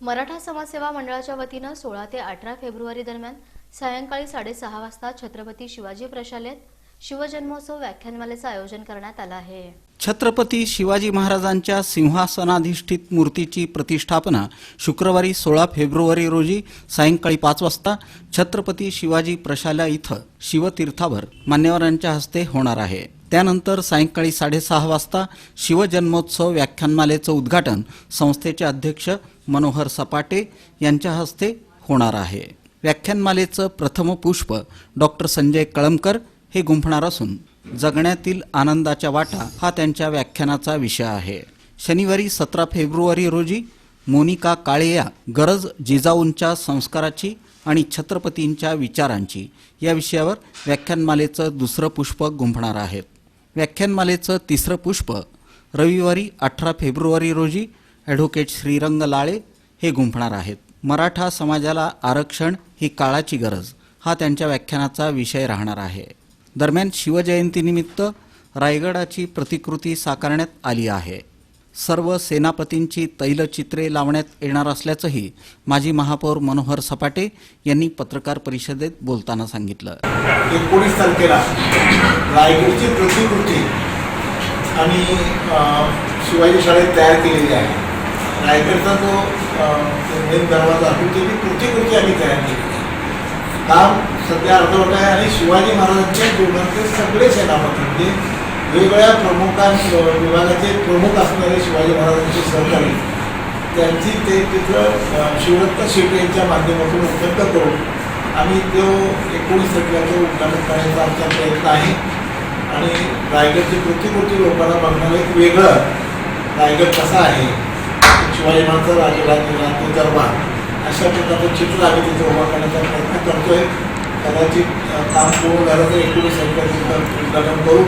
मराठा समाजसेवा मंडळाच्या वतीनं सोळा ते अठरा फेब्रुवारी दरम्यान सायंकाळी साडेसहा वाजता छत्रपती शिवाजी प्रशालेत शिवजन्मोत्सव व्याख्यानमालेचं आयोजन करण्यात आलं आहे. छत्रपती शिवाजी महाराजांच्या सिंहासनाधिष्ठित मूर्तीची प्रतिष्ठापना शुक्रवारी सोळा फेब्रुवारी रोजी सायंकाळी पाच वाजता छत्रपती शिवाजी प्रशाला इथं शिवतीर्थावर मान्यवरांच्या हस्ते होणार आहे. त्यानंतर सायंकाळी साडेसहा वाजता शिवजन्मोत्सव व्याख्यानमालेचं उद्घाटन संस्थेचे अध्यक्ष मनोहर सपाटे यांच्या हस्ते होणार आहे. व्याख्यानमालेचं प्रथम पुष्प डॉक्टर संजय कळमकर हे गुंफणार असून जगण्यातील आनंदाच्या वाटा हा त्यांच्या व्याख्यानाचा विषय आहे. शनिवारी सतरा फेब्रुवारी रोजी मोनिका काळे या गरज जिजाऊंच्या संस्काराची आणि छत्रपतींच्या विचारांची या विषयावर व्याख्यानमालेचं दुसरं पुष्प गुंफणार आहेत. व्याख्यानमालेचं तिसरं पुष्प रविवारी अठरा फेब्रुवारी रोजी ॲडव्होकेट श्रीरंग लाळे हे गुंफणार आहेत. मराठा समाजाला आरक्षण ही काळाची गरज हा त्यांच्या व्याख्यानाचा विषय राहणार आहे. दरम्यान शिवजयंतीनिमित्त रायगडाची प्रतिकृती साकारण्यात आली आहे. सर्व सेनापतींची तैलचित्रे लावण्यात येणार असल्याचंही माजी महापौर मनोहर सपाटे यांनी पत्रकार परिषदेत बोलताना सांगितलं. एकोणीस तारखेला रायगडची प्रतिकृती आम्ही शिवाजी शाळेत तयार केलेली आहे. रायगडचा जो मेन दरवाजा आहे त्याची प्रतिकृती आम्ही तयार केली काम सध्या अर्धवट आहे आणि शिवाजी महाराजांच्या जीवनातले सगळे सेनापती म्हणजे वेगवेगळ्या प्रमुखां विभागाचे प्रमुख असणारे शिवाजी महाराजांचे सहकारी त्यांची ते तिथं अ, शिवरत्न शेट्टी यांच्या माध्यमातून उपलब्ध करून आम्ही तो एकोणीस तारखेचं उद्घाटन करण्याचा आमचा प्रयत्न आहे. आणि रायगडची प्रतिकृती लोकांना बघणारं एक वेगळं रायगड कसा आहे शिवाजी महाराजचा राजराज दरबार अशा प्रकारचं चित्र आम्ही तिथे उभा करण्याचा प्रयत्न करतोय. कदाचित काम पूर्ण झालं तर एकोणीस तारखेचं उद्घाटन करू.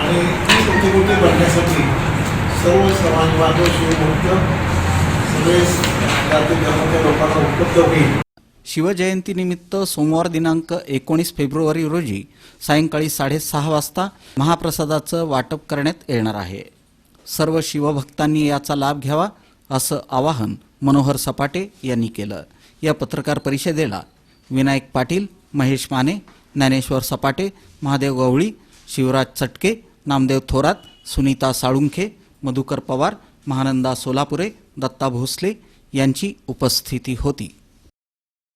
आणि ती प्रतिकृती बनण्यासाठी सर्व समाज बांधव शिवभक्त सगळे जाती धर्माच्या लोकांना उपलब्ध होईल. शिवजयंतीनिमित्त सोमवार दिनांक एकोणीस फेब्रुवारी रोजी सायंकाळी साडेसहा वाजता महाप्रसादाचं वाटप करण्यात येणार आहे. सर्व शिवभक्तांनी याचा लाभ घ्यावा असं आवाहन मनोहर सपाटे यांनी केलं. या पत्रकार परिषदेला विनायक पाटील महेश माने ज्ञानेश्वर सपाटे महादेव गवळी शिवराज चटके नामदेव थोरात सुनीता साळुंखे मधुकर पवार महानंदा सोलापुरे दत्ता भोसले यांची उपस्थिती होती.